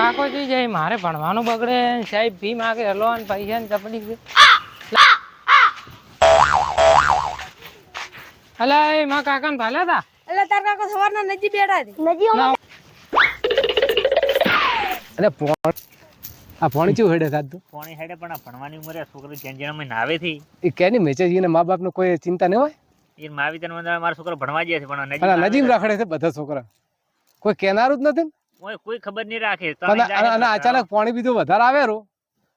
કાકોજી જાય મારે ભણવાનું બગડે સાહેબ ફી માગે હલો અને પૈસા ને તકલીફ અલા એ માં કાકા ને ભાલ્યા તા? એટલે તાર કાકો સવારના નજી બેઠા હતી નજી ના અરે પોણ આ પોણી ચું હેડે ખાધું પોણી હેડે પણ આ ભણવાની ઉંમરે છોકરો જેન જેન નાવે થી એ કેની મેસેજ ને મા બાપ નો કોઈ ચિંતા ન હોય? એ માવી તને મને મારો છોકરો ભણવા જાય છે પણ નજીક આવે રખડે છે બધા છોકરા. કોઈ કેનારું જ નથી ને. કોઈ ખબર નહીં રાખે. અને અચાનક પાણી બીજું વધારે આવે રો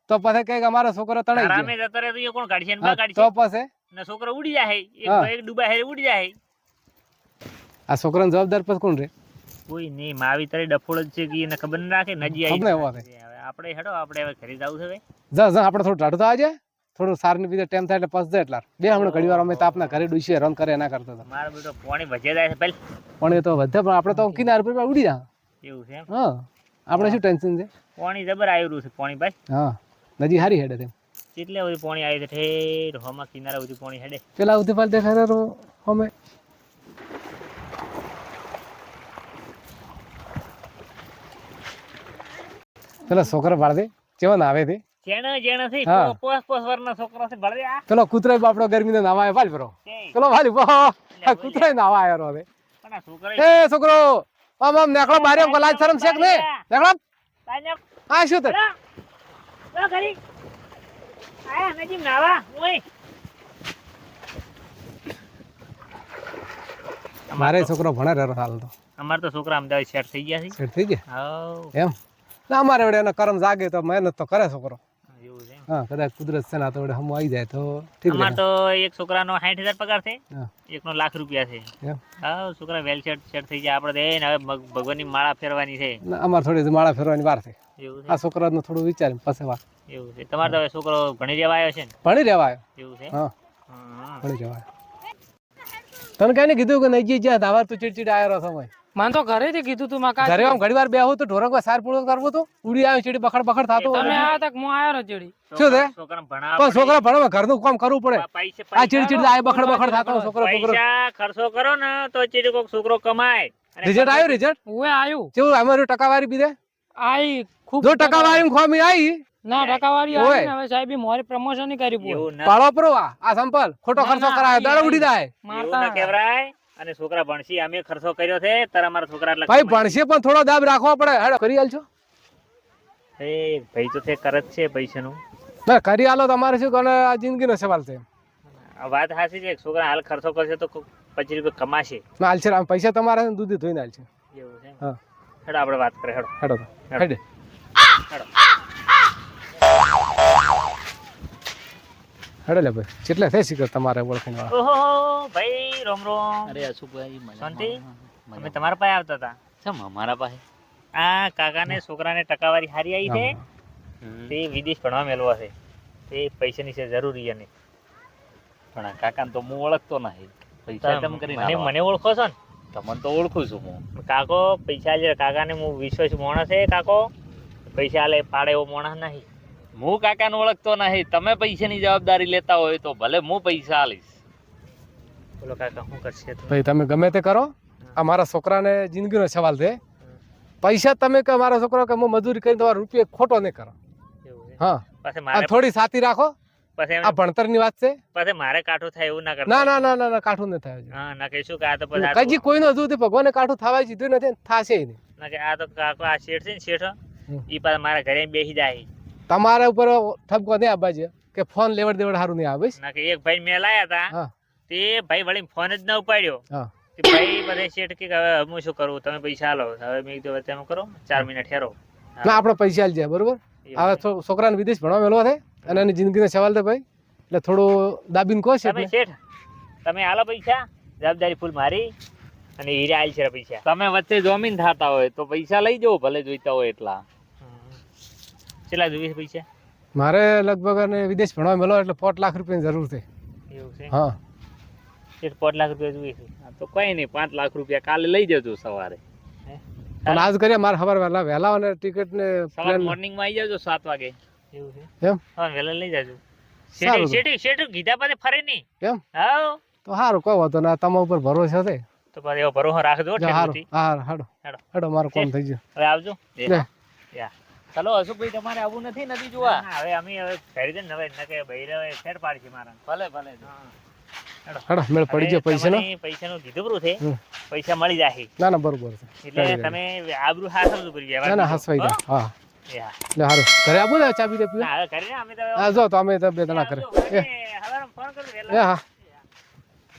તો પછી કંઈક અમારો છોકરો તણાઈ ગયો. જતા રહે તો એ કોણ કાઢશે ને કાઢશે તો પછી? ને છોકરો ઉડી જાય. એક ડૂબા હે ઉડી જાય. આ છોકરાનો જવાબદાર પછી કોણ રે? કોઈ નહીં માવી તારી ડફોળ જ છે કે એને ખબર ન રાખે નજી આવી આપણે હેડો આપણે હવે ઘરે જવું છે હવે જા જા આપણે થોડું ટાઢું તો જાય થોડું સારની બીજે ટાઈમ થાય એટલે પસ જાય એટલા બે હમણાં ઘડી વાર અમે તાપના ઘરે ડૂસીએ રન કરે એના કરતા મારે બેટો પોણી ભજે જાય છે પેલ. પણ એ તો વધે પણ આપણે તો કિનાર પર ઉડી જા. એવું છે હા. આપણે શું ટેન્શન છે? પાણી જબર આવ્યું છે પાણી ભાઈ. હા. નજી હારી હેડે તેમ. કેટલે બધું પાણી આવી છે? ઠેર હોમાં કિનારા બધું પાણી હેડે. પેલા ઉધી પાલ દેખાય રો હોમે પેલા છોકરા બાળદે કેવા નાવે તે? જેણે જેણે છે પોસ પોસ વર્ષના છોકરો છે ભળે પેલો કૂતરો બાપડો નાવા આવ્યો પાલ પેલો પેલો વાલી આ કૂતરો નાવા આવ્યો રો હવે. એ છોકરો! આમ આમ નેકળો બારે આમ લાજ શરમ શેક ને નેકળો. આ શું તે. હેડો ઘરી. આયા નજીમ નાવા. ઓય. મારે છોકરો ભણે રહ્યો હાલ તો. અમાર તો છોકરા અમદાવાદ સેટ થઈ ગયા છે. સેટ થઈ ગયા? હા એમ? ના અમારે વડે એનો કરમ જાગે તો મહેનત તો કરે છોકરો. હા કદાચ કુદરત ના તો વડે હમ આવી જાય તો ઠીક અમાર તો એક છોકરાનો સાઠ હજાર પગાર છે. એકનો લાખ રૂપિયા છે. હા છોકરા વેલ સેટ સેટ થઈ જાય આપણે તો એ ને હવે ભગવાનની માળા ફેરવાની છે. ના, અમારે થોડી માળા ફેરવાની વાર છે. એવું આ છોકરાનો થોડું વિચાર પછી વાત. એવું છે. તમારે તો હવે છોકરો ભણી રહેવા આવ્યો છે ને? ભણી રહેવાય એવું છે? હા. હા. ભણી રહેવા તને કઈ કીધું કે નહીં જ્યાં ધાવાર તું ચીડચીડ આવ્યો સમય મને તો ઘરેથી કીધું તું માં ઘરે આમ ઘડી વાર બેહું તો ઢોરંગ સાર પૂરો કરવું તો. ઉડી આવ્યો ચીડી બખડ બખડ થાતો તમે આ તક હું આયો ને ચીડી? શું છે? છોકરા ભણાવવા પણ છોકરા ભણવા ઘરનું કામ કરવું પડે. આ ચીડ ચીડી આ બખડ બખડ થાતો છોકરો છોકરો. પૈસા ખર્ચો કરો ને તો ચીડી કોક છોકરો કમાય. રિઝલ્ટ આવ્યું રિઝલ્ટ ઉએ આવ્યું કેવું અમારું ટકાવારી બીજે? આઈ ખૂબ જો ટકાવારી ખોમી આવી ના ટકાવારી. આવી ને હવે સાહેબ મોરી પ્રમોશન કરી પૂરો પાળો પ્રો આ સંપલ. ખોટો ખર્ચો ના, કરાય દાડો ઉડી જાય. મારતા ના. કહેવાય. અને છોકરા ભણશી અમે ખર્ચો કર્યો છે તારા મારા છોકરા એટલે ભાઈ ભણસી પણ થોડો દાબ રાખવો પડે. હેડો કરી આલજો. એ ભાઈ તો તે કરત છે પૈસાનું. ના કરી આલો તમારે શું કોને આ જિંદગીનો સવાલ છે? વાત સાચી છે છોકરા હાલ ખર્ચો કરશે તો પચીસ રૂપિયા કમાશે. ના હાલ છે પૈસા તમારે દૂધી ધોઈને હાલ છે. એવું છે હા. હેડો આપણે વાત કરીએ હેડો. હેડો. હેડે. હેડો. હેડો ભાઈ કેટલા થઈ શીખર તમારે ઓળખીને? ઓહો ભાઈ રોમ રોમ. અરે અશુભાઈ શાંતિ? અમે તમારા પાસે આવતા હતા. ચમ અમારા પાસે? આ કાકાને છોકરાને ટકાવારી હારી આવી છે. તે વિદેશ ભણવા મેળવા છે. તે પૈસાની છે જરૂરી અને પણ આ કાકાને તો હું ઓળખતો નહીં પૈસા તમે કરીને મને મને ઓળખો છો ને? તમને તો ઓળખું છું હું. કાકો પૈસા લે કાકાને હું વિશ્વાસ માણસ છે કાકો. પૈસા આલે પાડે એવો માણસ નહીં. હું કાકાને ઓળખતો નહીં. તમે પૈસાની જવાબદારી લેતા હોય તો ભલે હું પૈસા આલીશ. બોલો કાકા શું કરશે ભાઈ તમે ગમે તે કરો. આ મારા છોકરાને જિંદગીનો સવાલ છે. પૈસા તમે કે મારા છોકરો કે હું મજૂરી કરીને તમારો રૂપિયો ખોટો નહીં કરો. હા. પાછે મારે થોડી સાથી રાખો. પછી આ ભણતરની વાત છે. પછી મારે કાઠું થાય એવું ના ના ના ના ના ના કાઠું ન થાય હા ના કહીશું કે આ તો પછી કજી તો- હજુ ભગવાને કાઠું થવાય જીધું નથી ને થાશે નહીં. ના કે આ તો કાકો આ શેઠ છે ને શેઠ. ઈ પાછા મારા ઘરે બેસી જાય. તમારા ઉપર ઠપકો નહીં આવવા છે કે ફોન લેવડ દેવડ સારું નહીં આવે ના કે એક ભાઈ મેં લાયા હતા તે ભાઈ વળી ફોન જ ન ઉપાડ્યો. હા. ભાઈ બધે શેઠ કે હવે હું શું કરું તમે પૈસા આલો. હવે મેં કીધું હવે તમે કરો ચાર મહિના ઠેરો. ના આપણે પૈસા જાય બરોબર? હવે છોકરાને વિદેશ ભણવા મેળવા થાય અને એની જિંદગીનો સવાલ છે ભાઈ. એટલે થોડું દાબીને કહો છે તમે શેઠ તમે આલો પૈસા જવાબદારી ફૂલ મારી અને હીરા આલ છે પૈસા. તમે વચ્ચે જોમીન થતા હોય તો પૈસા લઈ જવો ભલે જોઈતા હોય એટલા. કેટલા જોઈએ પૈસા? મારે લગભગ અને વિદેશ ભણવા મેળવો એટલે પોટ લાખ રૂપિયાની જરૂર છે. એવું છે? હા. પાંચ લાખ રૂપિયા જોઈએ છે. તો કઈ નહીં પાંચ લાખ રૂપિયા કાલે લઈ જજો સવારે. પણ આજ કરીએ મારે ખબર વહેલા વહેલા અને ટિકિટ ને સવાર મોર્નિંગમાં આવી જાજો સાત વાગે. એવું છે? એમ? હા વહેલા લઈ જાજો. શેઠી શેઠી શેઠી કીધા પછી ફરે નહીં. એમ? હા તો સારું કહો વાંધો ના તમારા ઉપર ભરોસો છે? તો પછી એવો ભરોસો રાખજો હા હાડો હેડો. હાડો મારું કામ થઈ ગયું. હવે આવજો? યા. ચલો અશોકભાઈ તમારે આવું નથી નદી જોવા? હવે અમે હવે ઘરે જઈને હવે નકે બૈરા હવે ફેર પાડશે મારા. ભલે ભલે. હેડો મેળ પડી ગયો પૈસા નું. કીધું બરું છે પૈસા મળી જાય ના ના બરોબર છે. એટલે તમે આબરૂ હાસલ કરી ના ના હસવાઈ હો? જાય હા. એટલે ઘરે આવું ને ચા પીને પીવા હા ઘરે અમે તો હા જો તો અમે તો બે જણા કરે એ. હા ફોન કરું એ હા.